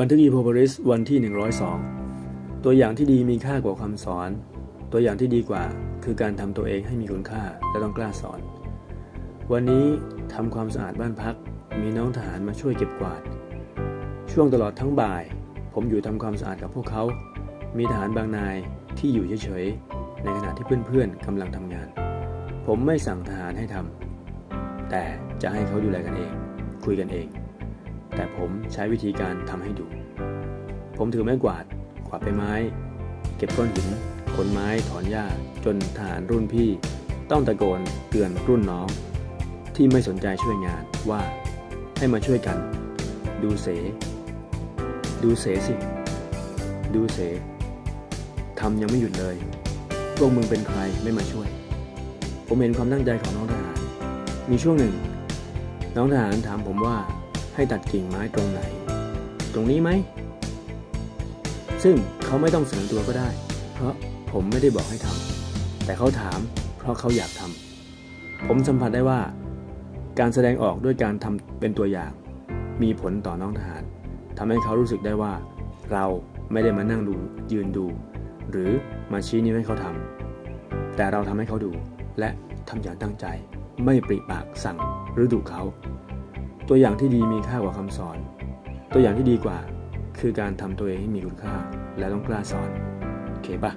บันทึกอีโพบริสวันที่ 102 ตัวอย่างที่ดีมีค่ากว่าคำสอน ตัวอย่างที่ดีกว่าคือการทำตัวเองให้มีคุณค่าและต้องกล้าสอน วันนี้ทำความสะอาดบ้านพัก มีน้องทหารมาช่วยเก็บกวาด ช่วงตลอดทั้งบ่าย ผมอยู่ทำความสะอาดกับพวกเขา มีทหารบางนายที่อยู่เฉยๆ ในขณะที่เพื่อนๆกำลังทำงาน ผมไม่สั่งทหารให้ทำแต่จะให้เขาดูแลกันเอง คุยกันเอง แต่ผมใช้วิธีการทำให้ดู ผมถือไม้กวาดกวาดใบไม้ เก็บก้อนหินขนไม้ถอนหญ้าจนทหารรุ่นพี่ ต้องตะโกนเตือนรุ่นน้อง ที่ไม่สนใจช่วยงานว่าให้มาช่วยกัน ดูเส ดูเสสิ ดูเสทำยังไม่หยุดเลย พวกมึงเป็นใครไม่มาช่วย ผมเห็นความตั้งใจของน้องทหาร มีช่วงหนึ่ง น้องทหารถามผมว่า ให้ตัดกิ่งไม้ตรงไหน ตรงนี้ไหม ซึ่งเขาไม่ต้องเสนอตัวก็ได้ เพราะผมไม่ได้บอกให้ทำแต่เขาถามเพราะเขาอยากทำผมสัมผัสได้ว่า การแสดงออกด้วยการทำเป็นตัวอย่าง มีผลต่อน้องทหารทำให้เขารู้สึกได้ว่า เราไม่ได้มานั่งดูยืนดู หรือมาชี้นิ้วให้เขาทำแต่เราทำให้เขาดู และทำอย่างตั้งใจ ไม่ปริปากสั่งหรือดุเขา ตัวอย่างที่ดีมีค่ากว่าคำสอน ตัวอย่างที่ดีกว่า คือการทำตัวเองให้มีคุณค่า และต้องกล้าสอน โอเคปะ